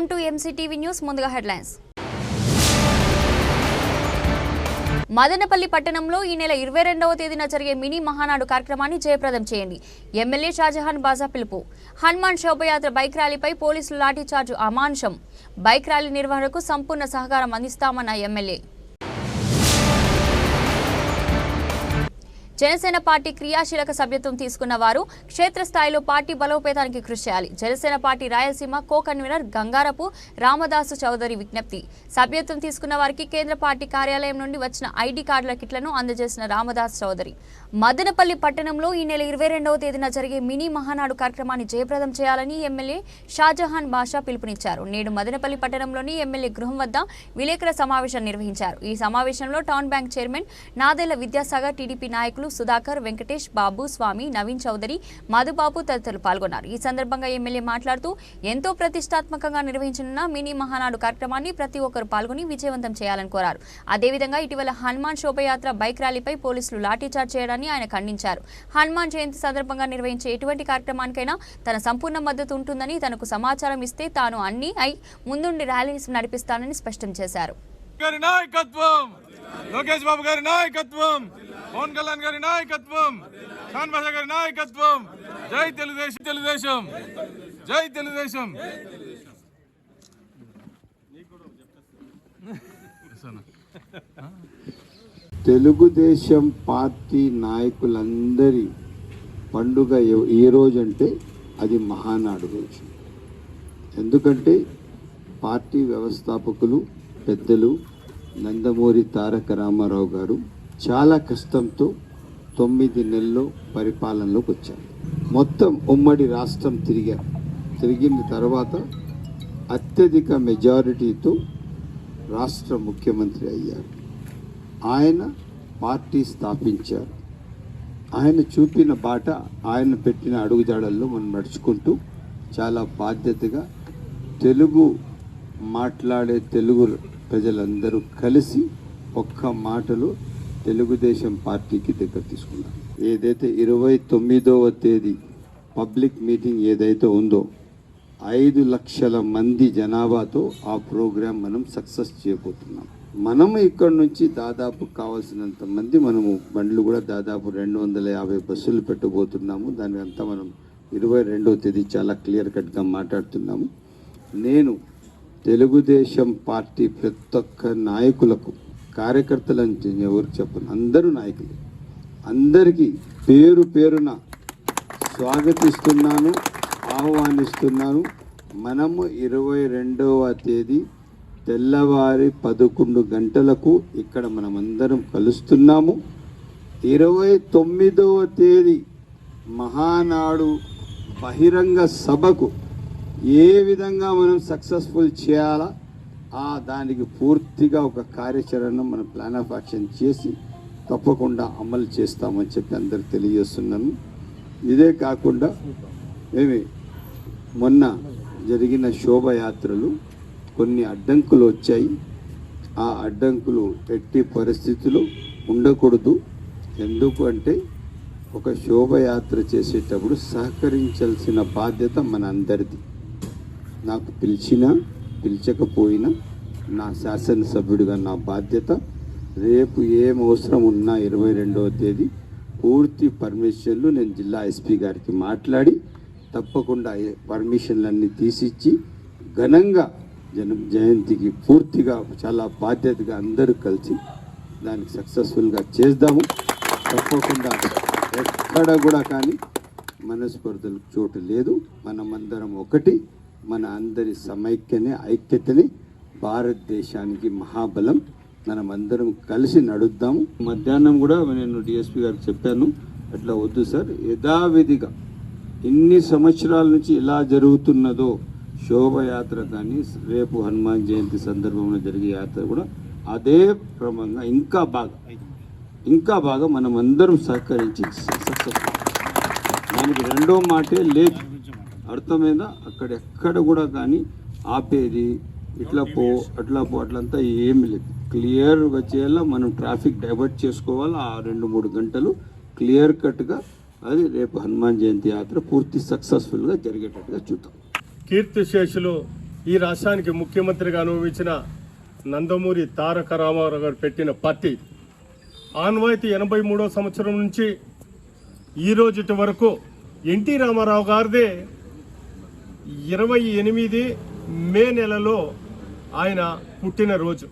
Welcome to MCTV news ముందుగా headlines. Madanapalle పట్టణంలో ఈ నెల ఇరవై రెండవ తేదీన జరిగే మినీ మహానాడు కార్యక్రమాన్ని జయప్రదం చేయండి. ఎమ్మెల్యే షాజహాన్ బాజా పిలుపు. హనుమాన్ శోభయాత్ర బైక్ ర్యాలీపై పోలీసులు లాఠీచార్జు అమానుషం. బైక్ ర్యాలీ నిర్వహణకు సంపూర్ణ సహకారం అందిస్తామన్న ఎమ్మెల్యే. జనసేన పార్టీ క్రియాశీలక సభ్యత్వం తీసుకున్న వారు క్షేత్రస్థాయిలో పార్టీ బలోపేతానికి కృషి చేయాలి. Janasena party Rayalaseema co convener Gangarapu Ramadasu Chowdary విజ్ఞప్తి. సభ్యత్వం తీసుకున్న వారికి కేంద్ర పార్టీ కార్యాలయం నుండి వచ్చిన ఐడి కార్డుల కిట్లను అందజేసిన రామదాస్ చౌదరి. మదనపల్లి పట్టణంలో ఈ నెల ఇరవై రెండవ తేదీన జరిగే మినీ మహానాడు కార్యక్రమాన్ని జయప్రదం చేయాలని ఎమ్మెల్యే షాజహాన్ బాషా పిలుపునిచ్చారు. నేడు మదనపల్లి పట్టణంలోని ఎమ్మెల్యే గృహం వద్ద విలేకరుల సమావేశం నిర్వహించారు. ఈ సమావేశంలో town bank chairman Nadella Vidyasagar TDP నాయకులు సుధాకర్ వెంకటేష్ బాబు స్వామి నవీన్ చౌదరి మధుబాబు తదితరులు పాల్గొన్నారు. ఈ సందర్భంగా ఎమ్మెల్యే మాట్లాడుతూ ఎంతో ప్రతిష్టాత్మకంగా నిర్వహించనున్న మినీ మహానాడు కార్యక్రమాన్ని ప్రతి ఒక్కరు పాల్గొని విజయవంతం చేయాలని కోరారు. అదేవిధంగా ఇటీవల హనుమాన్ శోభయాత్ర బైక్ ర్యాలీపై పోలీసులు లాఠీచార్జ్ చేయడాన్ని ఆయన ఖండించారు. హనుమాన్ జయంతి సందర్భంగా నిర్వహించే ఎటువంటి కార్యక్రమానికైనా తన సంపూర్ణ మద్దతు ఉంటుందని తనకు సమాచారం ఇస్తే తాను అన్ని అయి ముందుండి ర్యాలీని నడిపిస్తానని స్పష్టం చేశారు. నాయకత్వం లోకేష్ బాబు గారి నాయకత్వం పవన్ కళ్యాణ్ గారి నాయకత్వం షాన్ గారి నాయకత్వం. జై తెలుగుదేశం తెలుగుదేశం జై తెలుగుదేశం. తెలుగుదేశం పార్టీ నాయకులందరి పండుగ ఏ రోజు అంటే అది మహానాడు రోజు. ఎందుకంటే పార్టీ వ్యవస్థాపకులు పెద్దలు నందమూరి తారక రామారావు గారు చాలా కష్టంతో తొమ్మిది నెలలు పరిపాలనలోకి వచ్చారు. మొత్తం ఉమ్మడి రాష్ట్రం తిరిగారు తిరిగిన తర్వాత అత్యధిక మెజారిటీతో రాష్ట్ర ముఖ్యమంత్రి అయ్యారు. ఆయన పార్టీ స్థాపించారు. ఆయన చూపిన బాట ఆయన పెట్టిన అడుగుజాడల్లో మనం నడుచుకుంటూ చాలా బాధ్యతగా తెలుగు మాట్లాడే తెలుగు ప్రజలందరూ కలిసి ఒక్క మాటలో తెలుగుదేశం పార్టీకి దగ్గర తీసుకున్నారు ఏదైతే ఇరవై తొమ్మిదవ తేదీ పబ్లిక్ మీటింగ్ ఏదైతే ఉందో ఐదు లక్షల మంది జనాభాతో ఆ ప్రోగ్రాం మనం సక్సెస్ చేయబోతున్నాం. మనము ఇక్కడ నుంచి దాదాపు కావాల్సినంత మంది మనము బండ్లు కూడా దాదాపు రెండు వందల యాభై బస్సులు పెట్టబోతున్నాము. దాని అంతా మనం ఇరవై రెండవ తేదీ చాలా క్లియర్ కట్గా మాట్లాడుతున్నాము. నేను తెలుగుదేశం పార్టీ ప్రతి ఒక్క నాయకులకు కార్యకర్తలను ఎవరు చెప్పను. అందరూ నాయకులు. అందరికీ పేరు పేరున స్వాగతిస్తున్నాను ఆహ్వానిస్తున్నాను. మనము ఇరవై రెండవ తేదీ తెల్లవారి పదకొండు గంటలకు ఇక్కడ మనమందరం కలుస్తున్నాము. ఇరవై తొమ్మిదవ తేదీ మహానాడు బహిరంగ సభకు ఏ విధంగా మనం సక్సెస్ఫుల్ చేయాలా ఆ దానికి పూర్తిగా ఒక కార్యాచరణ మనం ప్లాన్ ఆఫ్ యాక్షన్ చేసి తప్పకుండా అమలు చేస్తామని చెప్పి అందరు తెలియజేస్తున్నాను. ఇదే కాకుండా ఏమి మొన్న జరిగిన శోభయాత్రలు కొన్ని అడ్డంకులు వచ్చాయి. ఆ అడ్డంకులు ఎట్టి పరిస్థితులు ఉండకూడదు. ఎందుకు అంటే ఒక శోభయాత్ర చేసేటప్పుడు సహకరించాల్సిన బాధ్యత మన అందరిది నాకు పిలిచినా పిలిచకపోయినా నా శాసనసభ్యుడిగా నా బాధ్యత. రేపు ఏం అవసరం ఉన్నా ఇరవై రెండవ తేదీ పూర్తి పర్మిషన్లు నేను జిల్లా ఎస్పీ గారికి మాట్లాడి తప్పకుండా పర్మిషన్లన్నీ తీసిచ్చి ఘనంగా జన జయంతికి పూర్తిగా చాలా బాధ్యతగా అందరూ కలిసి దానికి సక్సెస్ఫుల్గా చేద్దాము. తప్పకుండా ఎక్కడ కూడా కానీ మనస్పర్ధలకు చోటు లేదు. మనమందరం ఒకటి. మన అందరి సమైక్యనే ఐక్యతని భారతదేశానికి మహాబలం. మనమందరం కలిసి నడుద్దాము. మధ్యాహ్నం కూడా నేను డిఎస్పి గారికి చెప్పాను. అట్లా వద్దు సార్. యథావిధిగా ఇన్ని సంవత్సరాల నుంచి ఎలా జరుగుతున్నదో శోభయాత్ర కానీ రేపు హనుమాన్ జయంతి సందర్భంలో జరిగే యాత్ర కూడా అదే క్రమంగా ఇంకా బాగా ఇంకా బాగా మనం అందరం సహకరించి సక్సెస్. దానికి రెండో మాటే లేదు. అర్థమైందా? అక్కడెక్కడ కూడా కానీ ఆపేది ఇట్లా పో అట్లా పో అట్లంతా ఏమి లేదు. క్లియర్గా చేయాలా? మనం ట్రాఫిక్ డైవర్ట్ చేసుకోవాలి? ఆ రెండు మూడు గంటలు క్లియర్ కట్గా అది రేపు హనుమాన్ జయంతి యాత్ర పూర్తి సక్సెస్ఫుల్గా జరిగేటట్టుగా చూద్దాం. కీర్తిశేషులు ఈ రాష్ట్రానికి ముఖ్యమంత్రిగా అనుభవించిన నందమూరి తారక రామారావు గారు పెట్టిన పార్టీ. ఆన్వాయితీ ఎనభై సంవత్సరం నుంచి ఈ రోజుటి వరకు ఎన్టీ రామారావు గారిదే ఇరవై ఎనిమిది మే నెలలో ఆయన పుట్టినరోజు.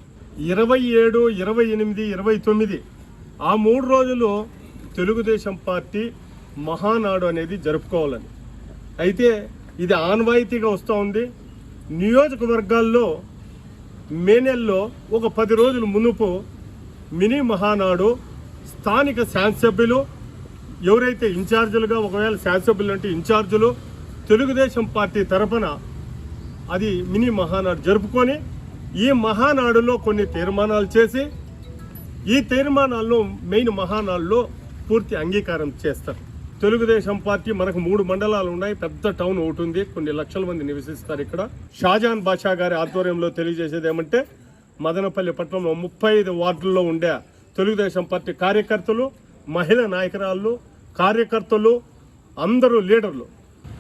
ఇరవై ఏడు ఇరవై ఎనిమిది ఇరవై తొమ్మిది ఆ మూడు రోజులు తెలుగుదేశం పార్టీ మహానాడు అనేది జరుపుకోవాలని. అయితే ఇది ఆన్వాయితీగా వస్తూ ఉంది. నియోజకవర్గాల్లో మే నెలలో ఒక పది రోజుల మునుపు మినీ మహానాడు స్థానిక శాసనసభ్యులు ఎవరైతే ఇన్ఛార్జీలుగా ఒకవేళ శాసనసభ్యులు అంటే ఇన్ఛార్జీలు తెలుగుదేశం పార్టీ తరపున అది మినీ మహానాడు జరుపుకొని ఈ మహానాడులో కొన్ని తీర్మానాలు చేసి ఈ తీర్మానాలను మెయిన్ మహానాడులో పూర్తి అంగీకారం చేస్తారు. తెలుగుదేశం పార్టీ మనకు మూడు మండలాలు ఉన్నాయి. పెద్ద టౌన్ ఒకటి ఉంది. కొన్ని లక్షల మంది నివసిస్తారు ఇక్కడ. షాజాన్ బాషా గారి ఆధ్వర్యంలో తెలియజేసేది ఏమంటే మదనపల్లి పట్టణంలో ముప్పై ఐదు వార్డుల్లో ఉండే తెలుగుదేశం పార్టీ కార్యకర్తలు మహిళా నాయకురాళ్ళు కార్యకర్తలు అందరూ లీడర్లు.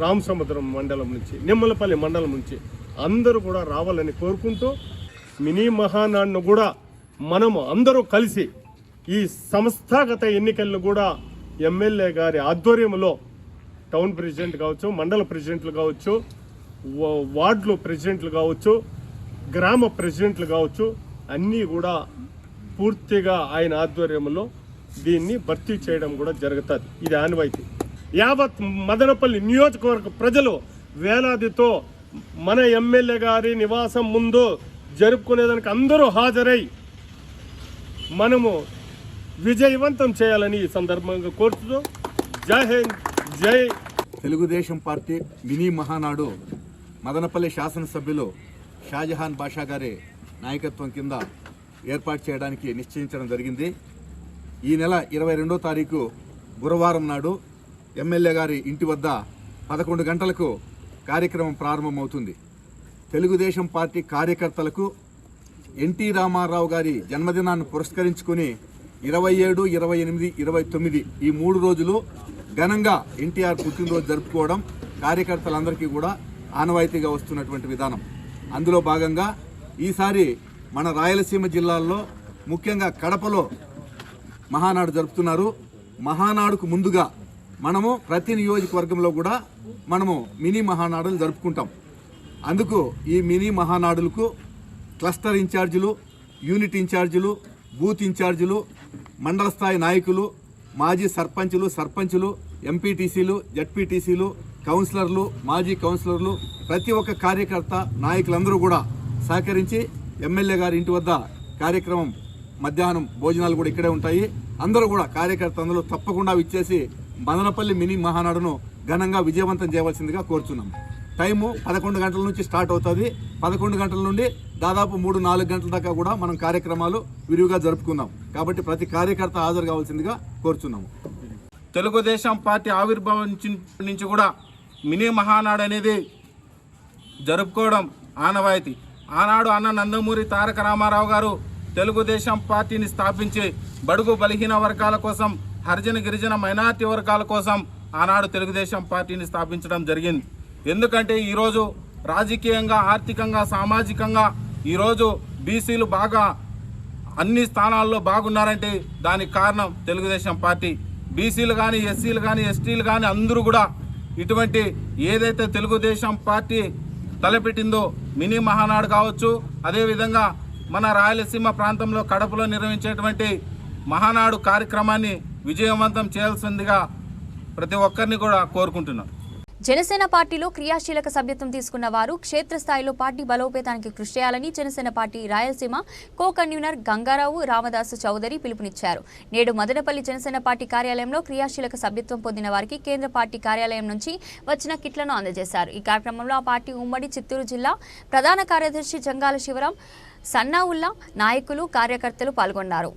రామసముద్రం మండలం నుంచి నిమ్మలపల్లి మండలం నుంచి అందరూ కూడా రావాలని కోరుకుంటూ మినీ మహానాడును కూడా మనము అందరూ కలిసి ఈ సంస్థాగత ఎన్నికలను కూడా ఎమ్మెల్యే గారి ఆధ్వర్యంలో టౌన్ ప్రెసిడెంట్ కావచ్చు మండల ప్రెసిడెంట్లు కావచ్చు వార్డులు ప్రెసిడెంట్లు కావచ్చు గ్రామ ప్రెసిడెంట్లు కావచ్చు అన్నీ కూడా పూర్తిగా ఆయన ఆధ్వర్యంలో దీన్ని భర్తీ చేయడం కూడా జరుగుతుంది. ఇది ఆనవాయితీ. యావత్ మదనపల్లి నియోజకవర్గ ప్రజలు వేలాదితో మన ఎమ్మెల్యే గారి నివాసం ముందు జరుపుకునేదానికి అందరూ హాజరై మనము విజయవంతం చేయాలని ఈ సందర్భంగా కోరుతూ జై హింద్ జై తెలుగుదేశం పార్టీ మినీ మహానాడు మదనపల్లి శాసనసభ్యులు షాజహాన్ బాషా గారి నాయకత్వం కింద ఏర్పాటు చేయడానికి నిశ్చయించడం జరిగింది. ఈ నెల ఇరవై రెండో తారీఖు గురువారం నాడు ఎమ్మెల్యే గారి ఇంటి వద్ద పదకొండు గంటలకు కార్యక్రమం ప్రారంభమవుతుంది. తెలుగుదేశం పార్టీ కార్యకర్తలకు ఎన్టీ రామారావు గారి జన్మదినాన్ని పురస్కరించుకుని ఇరవై ఏడు ఇరవై ఎనిమిది ఇరవై తొమ్మిది ఈ మూడు రోజులు ఘనంగా ఎన్టీఆర్ పుట్టినరోజు జరుపుకోవడం కార్యకర్తలందరికీ కూడా ఆనవాయితీగా వస్తున్నటువంటి విధానం. అందులో భాగంగా ఈసారి మన రాయలసీమ జిల్లాల్లో ముఖ్యంగా కడపలో మహానాడు జరుపుతున్నారు. మహానాడుకు ముందుగా మనము ప్రతి నియోజకవర్గంలో కూడా మనము మినీ మహానాడులు జరుపుకుంటాం. అందుకు ఈ మినీ మహానాడులకు క్లస్టర్ ఇన్ఛార్జీలు యూనిట్ ఇన్ఛార్జీలు బూత్ ఇన్ఛార్జీలు మండల స్థాయి నాయకులు మాజీ సర్పంచులు సర్పంచులు ఎంపీటీసీలు జడ్పీటీసీలు కౌన్సిలర్లు మాజీ కౌన్సిలర్లు ప్రతి ఒక్క కార్యకర్త నాయకులందరూ కూడా సహకరించి ఎమ్మెల్యే గారి ఇంటి వద్ద కార్యక్రమం మధ్యాహ్నం భోజనాలు కూడా ఇక్కడే ఉంటాయి. అందరూ కూడా కార్యకర్త అందరూ తప్పకుండా ఇచ్చేసి బదనపల్లి మినీ మహానాడును ఘనంగా విజయవంతం చేయవలసిందిగా కోరుచున్నాం. టైము పదకొండు గంటల నుంచి స్టార్ట్ అవుతుంది. పదకొండు గంటల నుండి దాదాపు మూడు నాలుగు గంటల దాకా కూడా మనం కార్యక్రమాలు విరివిగా జరుపుకుందాం. కాబట్టి ప్రతి కార్యకర్త హాజరు కావాల్సిందిగా కోరుచున్నాము. తెలుగుదేశం పార్టీ ఆవిర్భావం నుంచి- నుంచి కూడా మినీ మహానాడు అనేది జరుపుకోవడం ఆనవాయితీ. ఆనాడు అన్న నందమూరి తారక రామారావు గారు తెలుగుదేశం పార్టీని స్థాపించి బడుగు బలహీన వర్గాల కోసం హరిజన గిరిజన మైనార్టీ వర్గాల కోసం ఆనాడు తెలుగుదేశం పార్టీని స్థాపించడం జరిగింది. ఎందుకంటే ఈరోజు రాజకీయంగా ఆర్థికంగా సామాజికంగా ఈరోజు బీసీలు బాగా అన్ని స్థానాల్లో బాగున్నారంటే దానికి కారణం తెలుగుదేశం పార్టీ. బీసీలు కానీ ఎస్సీలు కానీ ఎస్టీలు కానీ అందరూ కూడా ఇటువంటి ఏదైతే తెలుగుదేశం పార్టీ తలపెట్టిందో మినీ మహానాడు కావచ్చు అదేవిధంగా మన రాయలసీమ ప్రాంతంలో కడపలో నిర్వహించేటువంటి మహానాడు కార్యక్రమాన్ని విజయవంతం చేయాల్సిందిగా ప్రతి ఒక్కరిని కూడా కోరుకుంటున్నాను జనసేన పార్టీలో క్రియాశీలక సభ్యత్వం తీసుకున్న వారు క్షేత్రస్థాయిలో పార్టీ బలోపేతానికి కృషి చేయాలని Janasena party Rayalaseema co convener Gangarao Ramadasu Chowdary పిలుపునిచ్చారు. నేడు మదనపల్లి జనసేన పార్టీ కార్యాలయంలో క్రియాశీలక సభ్యత్వం పొందిన వారికి కేంద్ర పార్టీ కార్యాలయం నుంచి వచ్చిన కిట్లను అందజేశారు. ఈ కార్యక్రమంలో ఆ పార్టీ ఉమ్మడి చిత్తూరు జిల్లా ప్రధాన కార్యదర్శి జంగాల శివరాం సన్నావుల్లా నాయకులు కార్యకర్తలు పాల్గొన్నారు.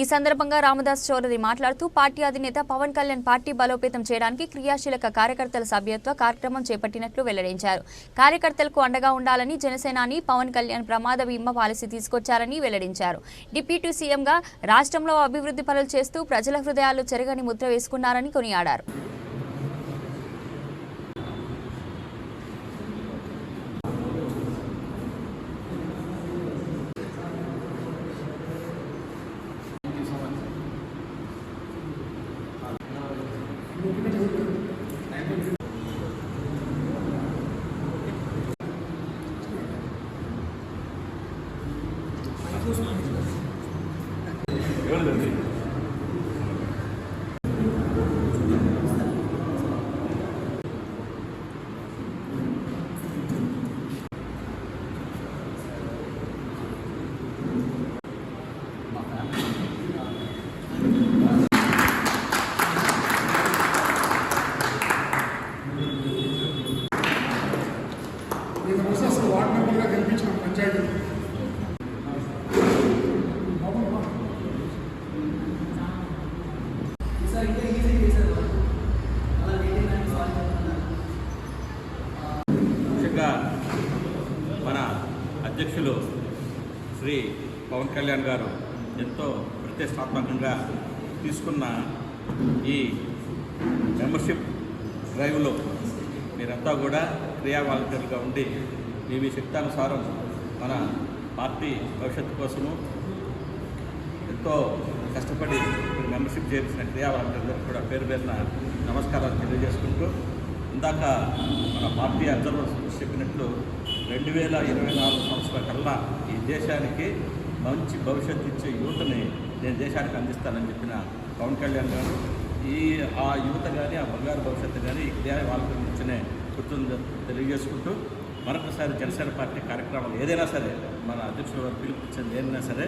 ఈ సందర్భంగా రామదాస్ చౌదరి మాట్లాడుతూ పార్టీ అధినేత పవన్ కళ్యాణ్ పార్టీ బలోపేతం చేయడానికి క్రియాశీలక కార్యకర్తల సభ్యత్వ కార్యక్రమం చేపట్టినట్లు వెల్లడించారు. కార్యకర్తలకు అండగా ఉండాలని జనసేనాని పవన్ కళ్యాణ్ ప్రమాద బీమా పాలసీ తీసుకొచ్చారని వెల్లడించారు. డిప్యూటీ సీఎంగా రాష్ట్రంలో అభివృద్ధి పనులు చేస్తూ ప్రజల హృదయాల్లో చెరగని ముద్ర వేసుకున్నారని కొనియాడారు. కళ్యాణ్ గారు ఎంతో ప్రతిష్టాత్మకంగా తీసుకున్న ఈ మెంబర్షిప్ డ్రైవ్లో మీరంతా కూడా క్రియా వాలంటీర్లుగా ఉండి మీ మీ శక్తానుసారం మన పార్టీ భవిష్యత్తు కోసము ఎంతో కష్టపడి మీరు మెంబర్షిప్ చేసిన క్రియా వాలంటీర్లకు కూడా పేరు పేరున నమస్కారాలు తెలియజేసుకుంటూ ఇందాక మన పార్టీ అబ్జర్వర్స్ చెప్పినట్లు రెండు వేల ఇరవై నాలుగు సంవత్సరాల కల్లా ఈ దేశానికి మంచి భవిష్యత్తు ఇచ్చే యువతని నేను దేశానికి అందిస్తానని చెప్పిన పవన్ కళ్యాణ్ గారు ఈ ఆ యువత కానీ ఆ బంగారు భవిష్యత్తు కానీ ఈ క్రియా వాళ్ళకి ఇచ్చనే గుర్తుంది తెలియజేసుకుంటూ మరొకసారి జనసేన పార్టీ కార్యక్రమాలు ఏదైనా సరే మన అధ్యక్షుడు వారు పిలుపుచ్చింది ఏదైనా సరే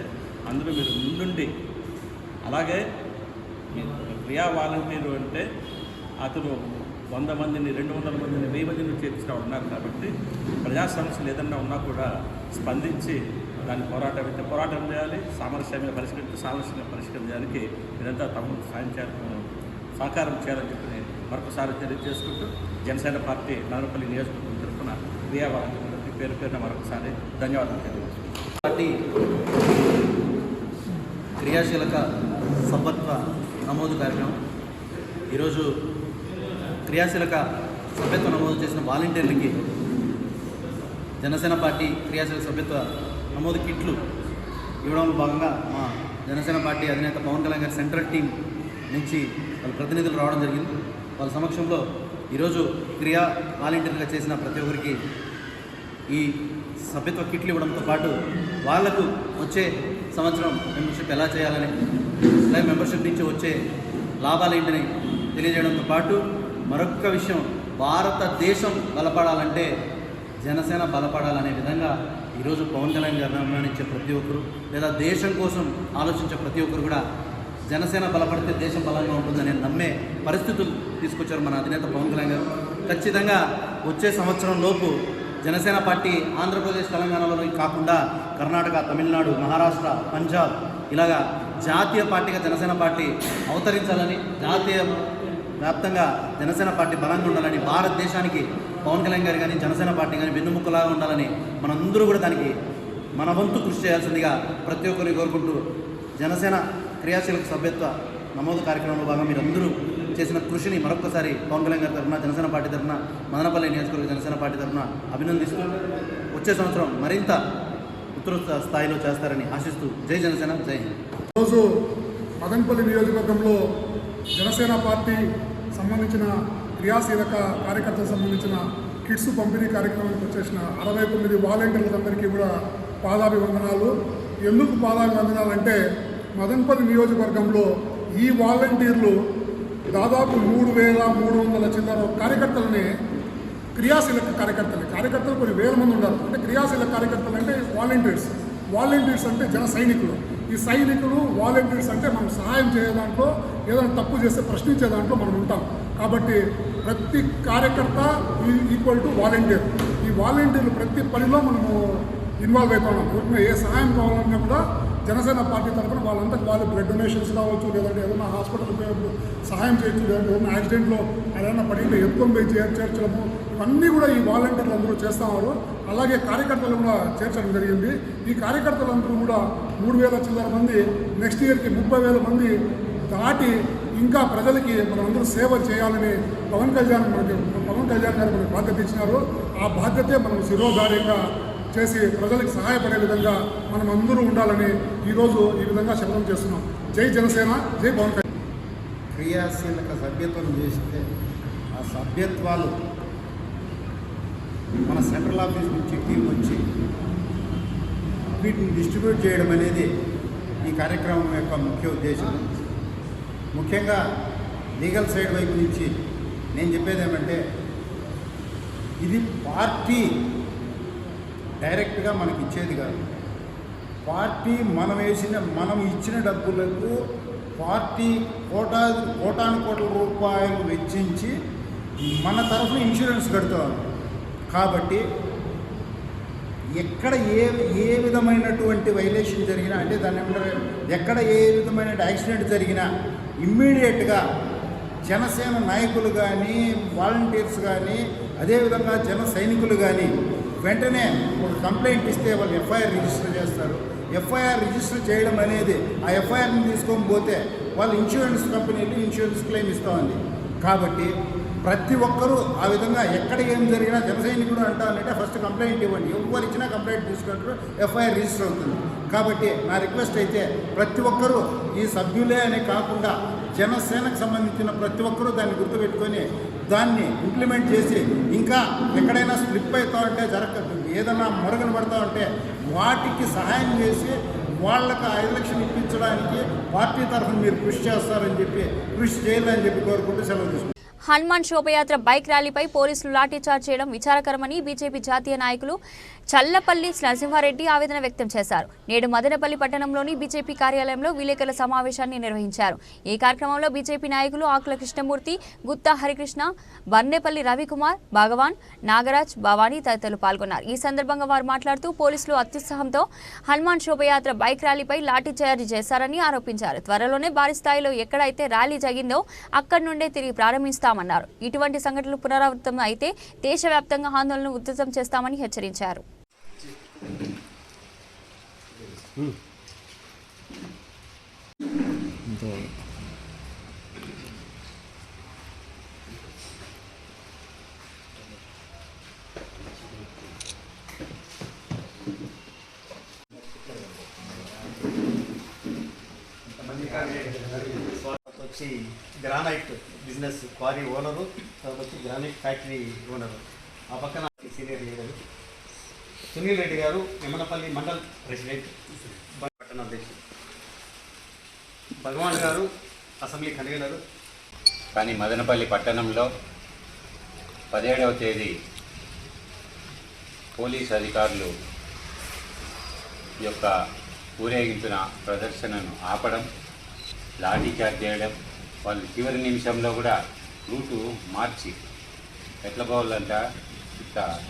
అందులో మీరు ముందుండి అలాగే క్రియా వాలంటీరు అంటే అతను వంద మందిని రెండు వందల మందిని వెయ్యి మందిని చేర్చిన ఉన్నారు కాబట్టి ప్రజా సమస్యలు ఏదన్నా ఉన్నా కూడా స్పందించి దాని పోరాటం అయితే పోరాటం చేయాలి సామరస్యంగా పరిష్కరించి సామరస్యంగా పరిష్కరించడానికి ఇదంతా తమ సాయం చేయాలని సహకారం చేయాలని చెప్పి మరొకసారి తెలియజేసుకుంటూ జనసేన పార్టీ నానపల్లి నియోజకవర్గం తరఫున క్రియా పేరు పేరున మరొకసారి ధన్యవాదాలు తెలియజేస్తున్నాను పార్టీ క్రియాశీలక సభ్యత్వ నమోదు కార్యక్రమం. ఈరోజు క్రియాశీలక సభ్యత్వ నమోదు చేసిన వాలంటీర్లకి జనసేన పార్టీ క్రియాశీలక సభ్యత్వ నమోదు కిట్లు ఇవ్వడంలో భాగంగా మా జనసేన పార్టీ అధినేత పవన్ కళ్యాణ్ గారి సెంట్రల్ టీం నుంచి వాళ్ళ ప్రతినిధులు రావడం జరిగింది. వాళ్ళ సమక్షంలో ఈరోజు క్రియా వాలంటీర్గా చేసిన ప్రతి ఒక్కరికి ఈ సభ్యత్వ కిట్లు ఇవ్వడంతో పాటు వాళ్ళకు వచ్చే సంవత్సరం మెంబర్షిప్ ఎలా చేయాలని అలాగే మెంబర్షిప్ నుంచి వచ్చే లాభాలు ఏంటని తెలియజేయడంతో పాటు మరొక విషయం భారతదేశం బలపడాలంటే జనసేన బలపడాలనే విధంగా ఈరోజు పవన్ కళ్యాణ్ గారిని అభిమానించే ప్రతి ఒక్కరు లేదా దేశం కోసం ఆలోచించే ప్రతి ఒక్కరు కూడా జనసేన బలపడితే దేశం బలంగా ఉంటుందని నమ్మే పరిస్థితులు తీసుకొచ్చారు మన అధినేత పవన్ కళ్యాణ్ గారు. ఖచ్చితంగా వచ్చే సంవత్సరం లోపు జనసేన పార్టీ ఆంధ్రప్రదేశ్ తెలంగాణలో కాకుండా కర్ణాటక తమిళనాడు మహారాష్ట్ర పంజాబ్ ఇలాగా జాతీయ పార్టీగా జనసేన పార్టీ అవతరించాలని జాతీయ వ్యాప్తంగా జనసేన పార్టీ బలంగా ఉండాలని భారతదేశానికి పవన్ కళ్యాణ్ గారు కానీ జనసేన పార్టీ కానీ వెన్నుముక్కలాగా ఉండాలని మనందరూ కూడా దానికి మన వంతు కృషి చేయాల్సిందిగా ప్రతి ఒక్కరిని కోరుకుంటూ జనసేన క్రియాశీలక సభ్యత్వ నమోదు కార్యక్రమంలో భాగంగా మీరందరూ చేసిన కృషిని మరొకసారి పవన్ కళ్యాణ్ గారి తరఫున జనసేన పార్టీ తరఫున మదనపల్లి నియోజకవర్గ జనసేన పార్టీ తరఫున అభినందిస్తూ వచ్చే సంవత్సరం మరింత ఉత్తర స్థాయిలో చేస్తారని ఆశిస్తూ జై జనసేన జై హింద్. ఈరోజు మదనపల్లి నియోజకవర్గంలో జనసేన పార్టీ సంబంధించిన క్రియాశీలక కార్యకర్తలకు సంబంధించిన కిట్స్ పంపిణీ కార్యక్రమానికి వచ్చేసిన అరవై తొమ్మిది వాలంటీర్లందరికీ కూడా పాదాభివందనాలు. ఎందుకు పాదాభివందనాలు అంటే మదన్పల్లి నియోజకవర్గంలో ఈ వాలంటీర్లు దాదాపు మూడు వేల మూడు వందల చిల్లర కార్యకర్తలని క్రియాశీలక కార్యకర్తలు. కార్యకర్తలు కొన్ని వేల మంది ఉన్నారు అంటే క్రియాశీలక కార్యకర్తలు అంటే వాలంటీర్స్. వాలంటీర్స్ అంటే జన సైనికులు. ఈ సైనికులు వాలంటీర్స్ అంటే మనం సహాయం చేయ దాంట్లో ఏదైనా తప్పు చేస్తే ప్రశ్నించే దాంట్లో మనం ఉంటాం. కాబట్టి ప్రతి కార్యకర్త ఈక్వల్ టు వాలంటీర్. ఈ వాలంటీర్లు ప్రతి పనిలో మనము ఇన్వాల్వ్ అయిపోవడం ఎవరికైనా ఏ సహాయం కావాలన్నా కూడా జనసేన పార్టీ తరఫున వాళ్ళంతా వాళ్ళు బ్లడ్ డొనేషన్స్ కావచ్చు లేదంటే ఏదైనా హాస్పిటల్ పోయినప్పుడు సహాయం చేయొచ్చు లేదంటే ఏదైనా యాక్సిడెంట్లో ఏదైనా పడితే ఎత్తుకొని పోయి చేర్చడము ఇవన్నీ కూడా ఈ వాలంటీర్లు అందరూ చేస్తున్నారు అలాగే కార్యకర్తలు కూడా చేర్చడం జరిగింది. ఈ కార్యకర్తలందరూ కూడా మూడు వేల చిల్లర మంది నెక్స్ట్ ఇయర్కి ముప్పై వేల మంది దాటి ఇంకా ప్రజలకి మనమందరూ సేవ చేయాలని పవన్ కళ్యాణ్ మనకి పవన్ కళ్యాణ్ గారు మనకి బాధ్యత ఇచ్చినారు. ఆ బాధ్యతే మనం శిరోధార్యంగా చేసి ప్రజలకు సహాయపడే విధంగా మనం అందరూ ఉండాలని ఈరోజు ఈ విధంగా శపథం చేస్తున్నాం. జై జనసేన జై పవన్ కళ్యాణ్. క్రియాశీలక సభ్యత్వం చేస్తే ఆ సభ్యత్వాలు మన సెంట్రల్ ఆఫీస్ నుంచి టీం వచ్చి వీటిని డిస్ట్రిబ్యూట్ చేయడం అనేది ఈ కార్యక్రమం యొక్క ముఖ్య ఉద్దేశం. ముఖ్యంగా లీగల్ సైడ్ వైపు నుంచి నేను చెప్పేది ఏమంటే ఇది పార్టీ డైరెక్ట్గా మనకి ఇచ్చేది కాదు. పార్టీ మనం వేసిన మనం ఇచ్చిన డబ్బులకు పార్టీ కోటా కోటాను కోట్ల రూపాయలు వెచ్చించి మన తరఫున ఇన్సూరెన్స్ కడుతాం కాబట్టి ఎక్కడ ఏ ఏ విధమైనటువంటి వైలేషన్ జరిగినా అంటే దాన్ని ఏమంటారు ఎక్కడ ఏ విధమైన యాక్సిడెంట్ జరిగినా ఇమ్మీడియట్గా జనసేన నాయకులు కానీ వాలంటీర్స్ కానీ అదేవిధంగా జన సైనికులు కానీ వెంటనే ఒక కంప్లైంట్ ఇస్తే వాళ్ళు ఎఫ్ఐఆర్ రిజిస్టర్ చేస్తారు. ఎఫ్ఐఆర్ రిజిస్టర్ చేయడం అనేది ఆ ఎఫ్ఐఆర్ని తీసుకొని పోతే వాళ్ళు ఇన్సూరెన్స్ కంపెనీలు ఇన్సూరెన్స్ క్లెయిమ్ ఇస్తామండి. కాబట్టి ప్రతి ఒక్కరూ ఆ విధంగా ఎక్కడ ఏం జరిగినా జనసైనికుడు అంటానంటే ఫస్ట్ కంప్లైంట్ ఇవ్వండి. ఎవరు ఇచ్చినా కంప్లైంట్ తీసుకుంటారు ఎఫ్ఐఆర్ రిజిస్టర్ అవుతుంది. కాబట్టి నా రిక్వెస్ట్ అయితే ప్రతి ఒక్కరూ ఈ సభ్యులే అనే కాకుండా జనసేనకు సంబంధించిన ప్రతి ఒక్కరూ దాన్ని గుర్తుపెట్టుకొని దాన్ని ఇంప్లిమెంట్ చేసి ఇంకా ఎక్కడైనా స్లిప్ అవుతా ఉంటే జరగ ఏదైనా మరుగున పడతా ఉంటే వాటికి సహాయం చేసి వాళ్ళకి ఐదు లక్షలు ఇప్పించడానికి పార్టీ తరఫున మీరు కృషి చేస్తారని చెప్పి కృషి చేయాలని చెప్పి కోరుకుంటూ సెలవు తీసుకుంటాను హనుమాన్ శోభయాత్ర బైక్ ర్యాలీపై పోలీసులు లాఠీచార్జ్ చేయడం విచారకరమని బీజేపీ జాతీయ నాయకులు చల్లపల్లి నరసింహారెడ్డి ఆవేదన వ్యక్తం చేశారు. నేడు మదనపల్లి పట్టణంలోని బీజేపీ కార్యాలయంలో విలేకరుల సమావేశాన్ని నిర్వహించారు. ఈ కార్యక్రమంలో బీజేపీ నాయకులు ఆకుల కృష్ణమూర్తి గుత్తా హరికృష్ణ బర్నేపల్లి రవికుమార్ భగవాన్ నాగరాజ్ భవానీ తదితరులు పాల్గొన్నారు. ఈ సందర్భంగా వారు మాట్లాడుతూ పోలీసులు అత్యుత్సాహంతో హనుమాన్ శోభయాత్ర బైక్ ర్యాలీపై లాఠీచార్జ్ చేశారని ఆరోపించారు. త్వరలోనే భారీ స్థాయిలో ఎక్కడైతే ర్యాలీ జరిగిందో అక్కడి నుండే తిరిగి ప్రారంభిస్తారు. చేస్తామన్నారు. ఇటువంటి సంఘటనలు పునరావృతం అయితే దేశవ్యాప్తంగా ఆందోళనలు ఉధృతం చేస్తామని హెచ్చరించారు. వచ్చి గ్రానైట్ బిజినెస్ క్వారీ ఓనరు తర్వాత వచ్చి గ్రానైట్ ఫ్యాక్టరీ ఓనరు. ఆ పక్కన సీనియర్ లీడరు. సునీల్ రెడ్డి గారు నిమ్మనపల్లి మండల్ ప్రెసిడెంట్. పట్టణ అధ్యక్షుడు. భగవాన్ గారు అసెంబ్లీ కన్వీనరు. కానీ మదనపల్లి పట్టణంలో పదిహేడవ తేదీ పోలీస్ అధికారులు యొక్క ఊరేగించిన ప్రదర్శనను ఆపడం లాఠీ చార్జ్ చేయడం వాళ్ళు చివరి నిమిషంలో కూడా రూటు మార్చి ఎట్లా పోవాలంట? ఇట్లా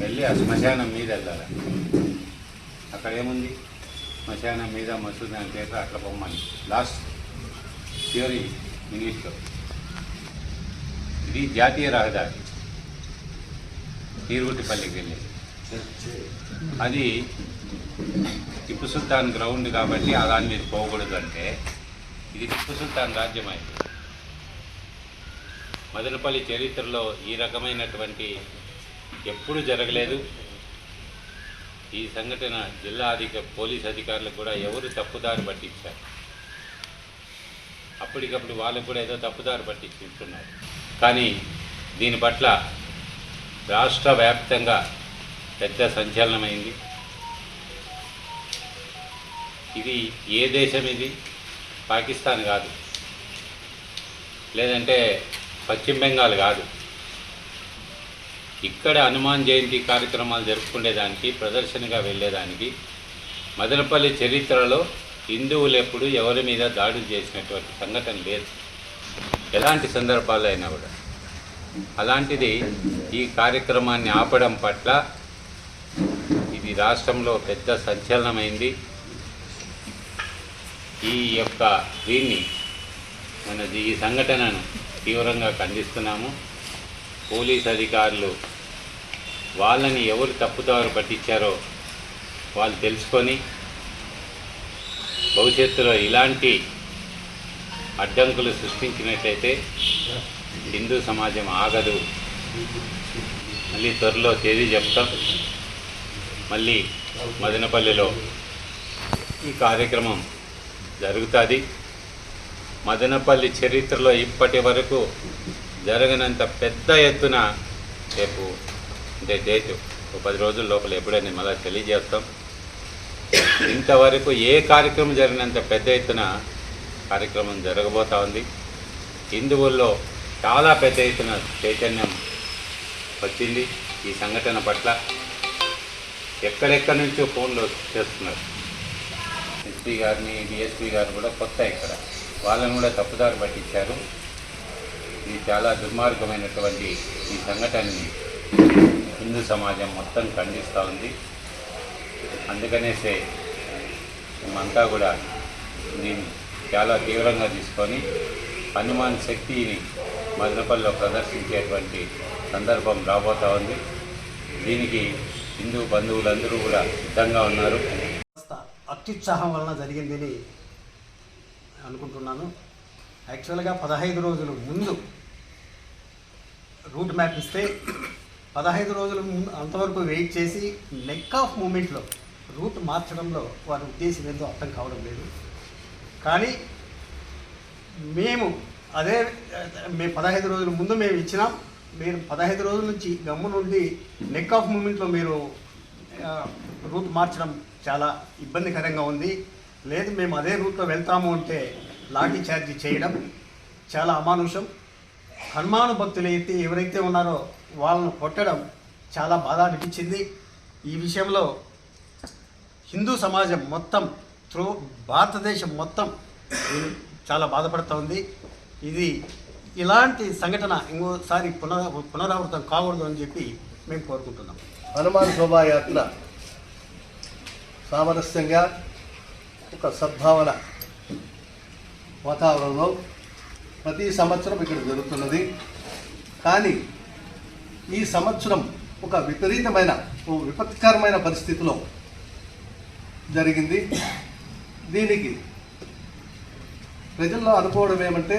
వెళ్ళి ఆ శ్మశానం మీద వెళ్ళాలి. అక్కడ ఏముంది? శ్మశానం మీద మసూద్ అని పేరు అట్లా పొమ్మని. లాస్ట్ చివరి ఇంగ్లీష్లో. ఇది జాతీయ రహదారి. నీరుగుట్టిపల్లికి వెళ్ళేది. అది టిప్పు సుల్తాన్ గ్రౌండ్ కాబట్టి ఆ దాని మీరు పోకూడదు అంటే ఇది టిప్పు సుల్తాన్ రాజ్యం మదనపల్లి చరిత్రలో ఈ రకమైనటువంటి ఎప్పుడు జరగలేదు. ఈ సంఘటన జిల్లా అధిక పోలీస్ అధికారులకు కూడా ఎవరు తప్పుదారి పట్టించారు? అప్పటికప్పుడు వాళ్ళకు కూడా ఏదో తప్పుదారి పట్టించుకుంటున్నారు. కానీ దీని పట్ల రాష్ట్ర వ్యాప్తంగా పెద్ద సంచలనమైంది. ఇది ఏ దేశం ఇది? పాకిస్తాన్ కాదు. లేదంటే పశ్చిమ బెంగాల్ కాదు. ఇక్కడ హనుమాన్ జయంతి కార్యక్రమాలు జరుపుకునేదానికి ప్రదర్శనగా వెళ్ళేదానికి మదనపల్లి చరిత్రలో హిందువులు ఎప్పుడు ఎవరి మీద దాడులు చేసినటువంటి సంఘటన లేదు. ఎలాంటి సందర్భాలు అయినా కూడా. అలాంటిది ఈ కార్యక్రమాన్ని ఆపడం పట్ల ఇది రాష్ట్రంలో పెద్ద సంచలనమైంది. ఈ యొక్క దీన్ని మన ఈ సంఘటనను తీవ్రంగా ఖండిస్తున్నాము. పోలీస్ అధికారులు వాళ్ళని ఎవరు తప్పుదారు పట్టించారో వాళ్ళు తెలుసుకొని భవిష్యత్తులో ఇలాంటి అడ్డంకులు సృష్టించినట్లయితే హిందూ సమాజం ఆగదు. మళ్ళీ త్వరలో తేదీ చెప్తాం. మళ్ళీ మదనపల్లిలో ఈ కార్యక్రమం జరుగుతుంది. మదనపల్లి చరిత్రలో ఇప్పటి వరకు జరగనంత పెద్ద ఎత్తున రేపు అంటే డేట్ ఒక పది రోజుల లోపల ఎప్పుడైనా మళ్ళీ తెలియజేస్తాం. ఇంతవరకు ఏ కార్యక్రమం జరిగినంత పెద్ద ఎత్తున కార్యక్రమం జరగబోతా ఉంది. హిందువుల్లో చాలా పెద్ద ఎత్తున చైతన్యం వచ్చింది ఈ సంఘటన పట్ల. ఎక్కడెక్కడి నుంచో ఫోన్లు చేస్తున్నారు. ఎస్పీ గారిని డిఎస్పీ గారు కూడా కొత్త ఇక్కడ. వాళ్ళని కూడా తప్పుదారి పట్టించారు. ఇది చాలా దుర్మార్గమైనటువంటి ఈ సంఘటనని హిందూ సమాజం మొత్తం ఖండిస్తూ ఉంది. అందుకనేసే మేమంతా కూడా దీన్ని చాలా తీవ్రంగా తీసుకొని హనుమాన్ శక్తిని మదనపల్లిలో ప్రదర్శించేటువంటి సందర్భం రాబోతూ ఉంది. దీనికి హిందూ బంధువులందరూ కూడా సిద్ధంగా ఉన్నారు. అత్యుత్సాహం వలన జరిగిందని అనుకుంటున్నాను. యాక్చువల్గా పదహైదు రోజుల ముందు రూట్ మ్యాప్ ఇస్తే పదహైదు రోజుల ముందు అంతవరకు వెయిట్ చేసి నెక్ ఆఫ్ మూమెంట్లో రూట్ మార్చడంలో వారి ఉద్దేశం ఏందో అర్థం కావడం లేదు. కానీ మేము అదే మేము పదహైదు రోజుల ముందు మేము ఇచ్చినాం. మీరు పదహైదు రోజుల నుంచి గమ్ము నుండి నెక్ ఆఫ్ మూమెంట్లో మీరు రూట్ మార్చడం చాలా ఇబ్బందికరంగా ఉంది. లేదు మేము అదే రూట్లో వెళ్తాము అంటే లాఠీ చార్జ్ చేయడం చాలా అమానుషం. హనుమాను భక్తులు అయితే ఎవరైతే ఉన్నారో వాళ్ళను కొట్టడం చాలా బాధ అనిపించింది. ఈ విషయంలో హిందూ సమాజం మొత్తం త్రూ భారతదేశం మొత్తం చాలా బాధపడుతూ ఉంది. ఇది ఇలాంటి సంఘటన ఇంకోసారి పునరా పునరావృతం కాకూడదు అని చెప్పి మేము కోరుకుంటున్నాం. హనుమాన్ శోభాయాత్ర సామరస్యంగా ఒక సద్భావన వాతావరణంలో ప్రతి సంవత్సరం ఇక్కడ జరుగుతున్నది. కానీ ఈ సంవత్సరం ఒక విపరీతమైన ఓ విపత్కరమైన పరిస్థితిలో జరిగింది. దీనికి ప్రజల్లో అనుకోవడం ఏమంటే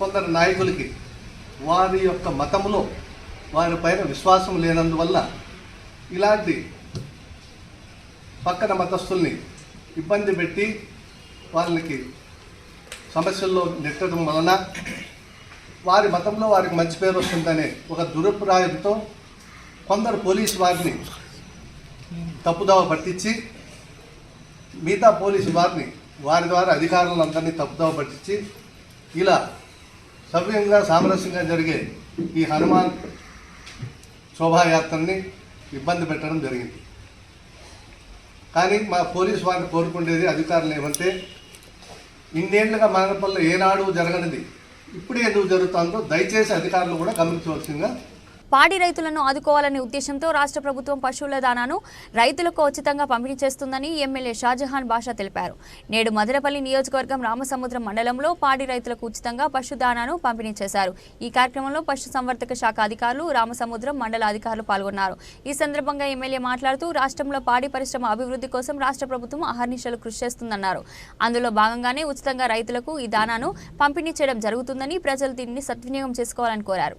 కొందరు నాయకులకి వారి యొక్క మతంలో వారి పైన విశ్వాసం లేనందువల్ల ఇలాంటి పక్కన మతస్థుల్ని ఇబ్బంది పెట్టి వాళ్ళకి సమస్యల్లో నెట్టడం వలన వారి మతంలో వారికి మంచి పేరు వస్తుందనే ఒక దురభిప్రాయంతో కొందరు పోలీసు వారిని తప్పుదోవ పట్టించి మిగతా పోలీసు వారిని వారి ద్వారా అధికారులందరినీ తప్పుదోవ పట్టించి ఇలా సవ్యంగా సామరస్యంగా జరిగే ఈ హనుమాన్ శోభాయాత్రని ఇబ్బంది పెట్టడం జరిగింది. కానీ మా పోలీస్ వారిని కోరుకునేది అధికారులు ఏమంటే ఇన్నేళ్ళుగా మానపల్లిలో ఏనాడు జరగనిది. ఇప్పుడే ఎందుకు జరుగుతుందో దయచేసి అధికారులు కూడా గమనించవలసిందిగా పాడి రైతులను ఆదుకోవాలనే ఉద్దేశంతో రాష్ట్ర ప్రభుత్వం పశువుల దానాను రైతులకు ఉచితంగా పంపిణీ చేస్తుందని ఎమ్మెల్యే షాజహాన్ బాషా తెలిపారు. నేడు మదనపల్లి నియోజకవర్గం రామసముద్రం మండలంలో పాడి రైతులకు ఉచితంగా పశు దానాను పంపిణీ చేశారు. ఈ కార్యక్రమంలో పశు సంవర్ధక శాఖ అధికారులు రామసముద్రం మండల అధికారులు పాల్గొన్నారు. ఈ సందర్భంగా ఎమ్మెల్యే మాట్లాడుతూ రాష్ట్రంలో పాడి పరిశ్రమ అభివృద్ధి కోసం రాష్ట్ర ప్రభుత్వం అహర్నిశలు కృషి చేస్తుందన్నారు. అందులో భాగంగానే ఉచితంగా రైతులకు ఈ దానాను పంపిణీ చేయడం జరుగుతుందని ప్రజలు దీనిని సద్వినియోగం చేసుకోవాలని కోరారు.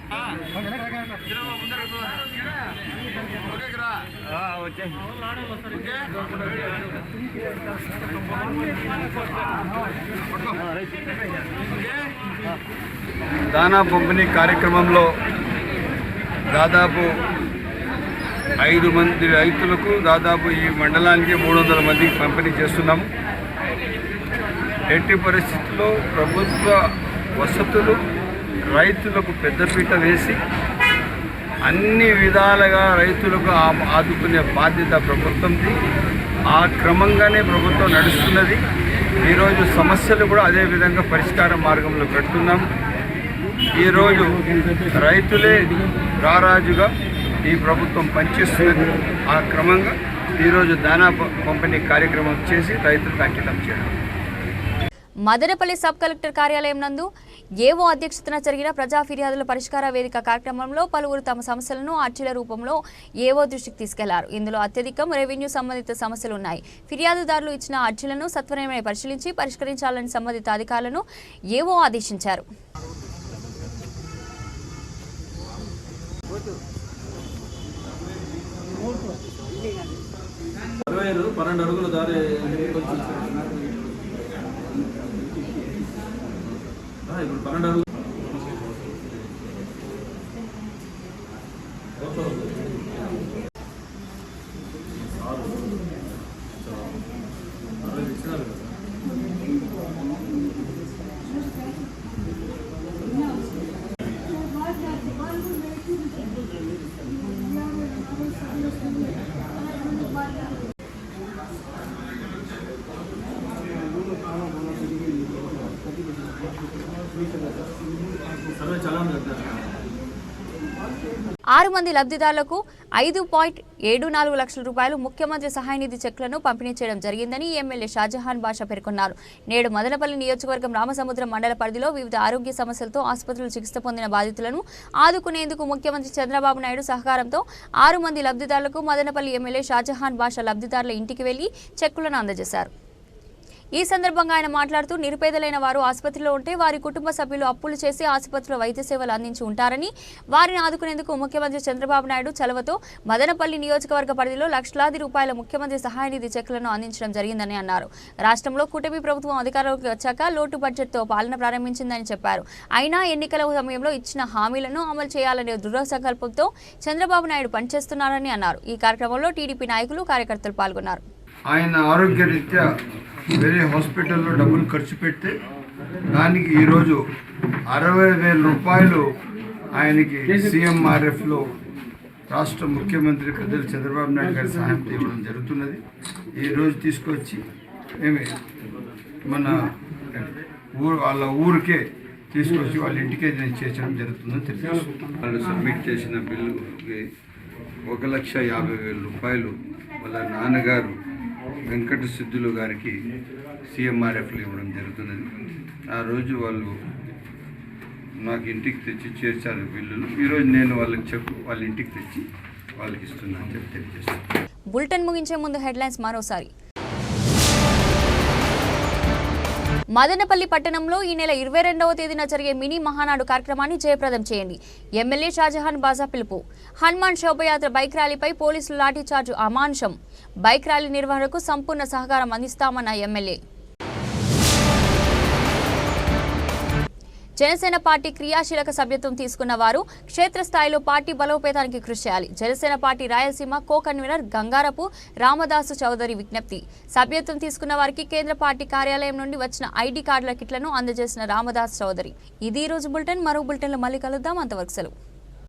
దానా పంపిణీ కార్యక్రమంలో దాదాపు ఐదు మంది రైతులకు దాదాపు ఈ మండలానికి మూడు వందల మందికి పంపిణీ చేస్తున్నాము. ఎట్టి పరిస్థితుల్లో ప్రభుత్వ వసతులు రైతులకు పెద్దపీట వేసి అన్ని విధాలుగా రైతులకు ఆ- ఆదుకునే బాధ్యత ప్రభుత్వంది. ఆ క్రమంగానే ప్రభుత్వం నడుస్తున్నది. ఈరోజు సమస్యలు కూడా అదే విధంగా పరిష్కార మార్గంలో పెడుతున్నాం. ఈరోజు రైతులే రారాజుగా ఈ ప్రభుత్వం పనిచేస్తున్నది. ఆ క్రమంగా ఈరోజు దానా పంపిణీ కార్యక్రమం చేసి రైతులకు అంకితం చేయడం. మదనపల్లి సబ్ కలెక్టర్ కార్యాలయం నందు ఏవో అధ్యక్షతన జరిగిన ప్రజా ఫిర్యాదుల పరిష్కార వేదిక కార్యక్రమంలో పలువురు తమ సమస్యలను అర్జీల రూపంలో ఏవో దృష్టికి తీసుకెళ్ళారు. ఇందులో అత్యధికం రెవెన్యూ సంబంధిత సమస్యలు ఉన్నాయి. ఫిర్యాదుదారులు ఇచ్చిన అర్జీలను సత్వరమే పరిశీలించి పరిష్కరించాలని సంబంధిత అధికారులను ఏవో ఆదేశించారు. పన్నెండు అడుగులు దారి ఇప్పుడు పన్నెండు అడుగు ఆరు మంది లబ్ధిదారులకు ఐదు పాయింట్ ఏడు నాలుగు లక్షల రూపాయలు ముఖ్యమంత్రి సహాయ నిధి చెక్లను పంపిణీ చేయడం జరిగిందని ఎమ్మెల్యే షాజహాన్ బాషా పేర్కొన్నారు. నేడు మదనపల్లి నియోజకవర్గం రామసముద్రం మండల పరిధిలో వివిధ ఆరోగ్య సమస్యలతో ఆసుపత్రులు చికిత్స పొందిన బాధితులను ఆదుకునేందుకు ముఖ్యమంత్రి చంద్రబాబు నాయుడు సహకారంతో ఆరు మంది లబ్ధిదారులకు మదనపల్లి ఎమ్మెల్యే షాజహాన్ బాషా లబ్ధిదారుల ఇంటికి వెళ్ళి చెక్కులను అందజేశారు. ఈ సందర్భంగా ఆయన మాట్లాడుతూ నిరుపేదలైన వారు ఆసుపత్రిలో ఉంటే వారి కుటుంబ సభ్యులు అప్పులు చేసి ఆసుపత్రిలో వైద్య సేవలు అందించి ఉంటారని వారిని ఆదుకునేందుకు ముఖ్యమంత్రి చంద్రబాబు నాయుడు చలవతో మదనపల్లి నియోజకవర్గ పరిధిలో లక్షలాది రూపాయల ముఖ్యమంత్రి సహాయ నిధి చెక్కులను అందించడం జరిగిందని అన్నారు. రాష్ట్రంలో కూటమి ప్రభుత్వం అధికారంలోకి వచ్చాక లోటు బడ్జెట్తో పాలన ప్రారంభించిందని చెప్పారు. అయినా ఎన్నికల సమయంలో ఇచ్చిన హామీలను అమలు చేయాలనే దృఢ సంకల్పంతో చంద్రబాబు నాయుడు పనిచేస్తున్నారని అన్నారు. ఈ కార్యక్రమంలో టీడీపీ నాయకులు కార్యకర్తలు పాల్గొన్నారు. ఆయన ఆరోగ్యరీత్యా వేరే హాస్పిటల్లో డబ్బులు ఖర్చు పెడితే దానికి ఈరోజు అరవై వేల రూపాయలు ఆయనకి సీఎంఆర్ఎఫ్లో రాష్ట్ర ముఖ్యమంత్రి పెద్దలు చంద్రబాబు నాయుడు గారి సహాయం ఇవ్వడం జరుగుతున్నది. ఈరోజు తీసుకొచ్చి ఏమి మన ఊరు వాళ్ళ ఊరికే తీసుకొచ్చి వాళ్ళ ఇంటికే నేను చేర్చడం జరుగుతుందని తెలుసు వాళ్ళు సబ్మిట్ చేసిన బిల్లుకి ఒక లక్ష యాభై వేల రూపాయలు వాళ్ళ నాన్నగారు వెంకట సిద్ధులు గారికి సీఎంఆర్ఎఫ్లు ఇవ్వడం జరుగుతున్నది. ఆ రోజు వాళ్ళు నాకు ఇంటికి తెచ్చి చేర్చారు బిల్లులు. ఈరోజు నేను వాళ్ళకి చెప్పు వాళ్ళ ఇంటికి తెచ్చి వాళ్ళకి ఇస్తున్నాను అని చెప్పి తెలియజేస్తాను బులెటిన్ ముగించే ముందు హెడ్లైన్స్ మరోసారి. మదనపల్లి పట్టణంలో ఈ నెల ఇరవై రెండవ తేదీన జరిగే మినీ మహానాడు కార్యక్రమాన్ని జయప్రదం చేయండి. ఎమ్మెల్యే షాజహాన్ బాజా పిలుపు. హనుమాన్ శోభయాత్ర బైక్ ర్యాలీపై పోలీసులు లాఠీఛార్జు అమాంశం బైక్ ర్యాలీ నిర్వహణకు సంపూర్ణ సహకారం అందిస్తామన్న ఎమ్మెల్యే. జనసేన పార్టీ క్రియాశీలక సభ్యత్వం తీసుకున్న వారు క్షేత్రస్థాయిలో పార్టీ బలోపేతానికి కృషి చేయాలి. Janasena party Rayalaseema co convener Gangarapu Ramadasu Chowdary విజ్ఞప్తి. సభ్యత్వం తీసుకున్న వారికి కేంద్ర పార్టీ కార్యాలయం నుండి వచ్చిన ఐడి కార్డుల కిట్లను అందజేసిన రామదాస్ చౌదరి. ఇది ఈ రోజు బులెటిన్. మరో బులెటిన్లో మళ్ళీ కలుద్దాం. అంతవరకు సెలవు.